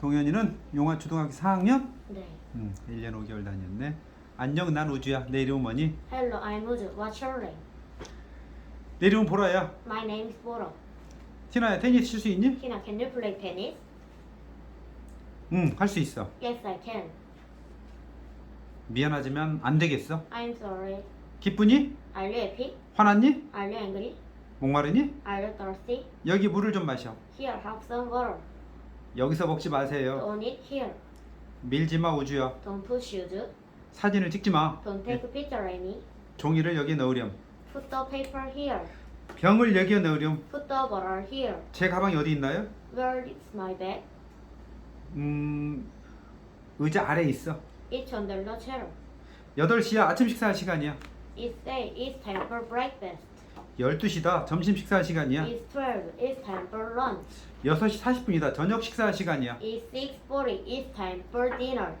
동현이는 용화 초등학교 4학년? 네. 음, 1년 5개월 다녔네. 안녕, 난 우주야. 내 이름은 뭐니? Hello, I'm Uju. What's your name? 내 이름은 보라야. My name is Boro. 티나야, 테니스 칠 수 있니? Tina, can you play tennis? 응, 할 수 있어. Yes, I can. 미안하지만 안 되겠어. I'm sorry. 기쁘니? Are you happy? 화났니? Are you angry? 목마르니? Are you thirsty? 여기 물을 좀 마셔. Here, have some water. 여기서 먹지 마세요. Don't eat here. 밀지 마, 우주야. Don't push Uju. 사진을 찍지 마. Don't take a picture, Amy. 종이를 여기에 넣으렴. Put the paper here. 병을 여기에 넣으렴. Put the bottle here. 제 가방이 어디 있나요? Where is my bag? 음, 의자 아래 있어. It's under the chair. 8시야. 아침 식사할 시간이야. It's say it's time for breakfast. 12시다. 점심 식사할 시간이야. It's 12. It's time for lunch. 6시 40분이다. 저녁 식사할 시간이야. It's 6:40. It's time for dinner.